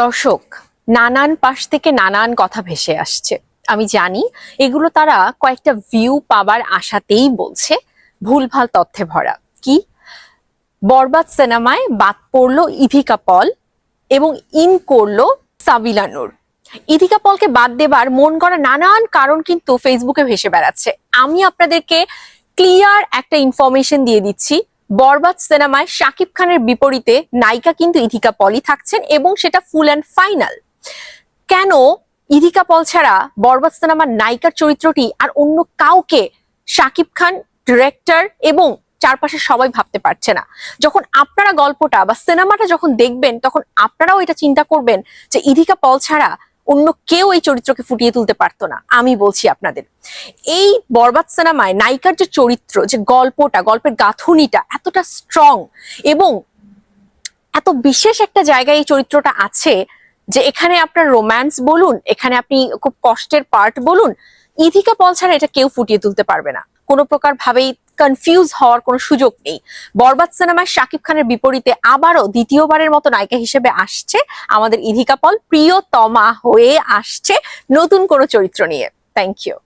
দর্শক, নানান পাশ থেকে নানান কথা ভেসে আসছে। আমি জানি এগুলো তারা কয়েকটা ভিউ পাবার আশাতেই বলছে। ভুলভাল তথ্যে ভরা। কি? বরবাদ সিনেমায় বাদ পড়ল ইভিকা পল এবং ইন করল সাবিলা নূর। ইথিকা পলকে বাদ দেবার মন করা নানান কারণ কিন্তু ফেসবুকে ভেসে বেড়াচ্ছে। আমি আপনাদেরকে ক্লিয়ার একটা ইনফরমেশন দিয়ে দিচ্ছি। বরবাদ সিনেমায় শাকিব খানের বিপরীতে নায়িকা কিন্তু ইথিকা পলি থাকছেন এবং সেটা ফুল অ্যান্ড ফাইনাল। কেন ইথিকা পল ছাড়া বরবাদ সিনেমার নায়িকার চরিত্রটি আর অন্য কাউকে শাকিব খান, ডিরেক্টর এবং চারপাশে সবাই ভাবতে পারছে না? যখন আপনারা গল্পটা বা সিনেমাটা যখন দেখবেন, তখন আপনারাও এটা চিন্তা করবেন যে ইধিকা পল ছাড়া অন্য কেউ এই চরিত্রকে ফুটিয়ে তুলতে পারতো না। আমি বলছি আপনাদের। এই বরবাদ সিনেমায় নায়িকার যে চরিত্র, যে গল্পটা, গল্পের গাঁথুনিটা এতটা স্ট্রং এবং এত বিশেষ একটা জায়গায় এই চরিত্রটা আছে যে এখানে আপনার রোম্যান্স বলুন, এখানে আপনি খুব কষ্টের পার্ট বলুন, ইথিকা পল ছাড়া এটা কেউ ফুটিয়ে তুলতে পারবে না। কোনো প্রকার ভাবেই কনফিউজ হওয়ার কোনো সুযোগ নেই। বরবাদ সিনেমায় শাকিব খানের বিপরীতে আবারও দ্বিতীয়বারের মতো নায়িকা হিসেবে আসছে আমাদের ইধিকা পল, প্রিয়তমা হয়ে আসছে নতুন কোনো চরিত্র নিয়ে। Thank you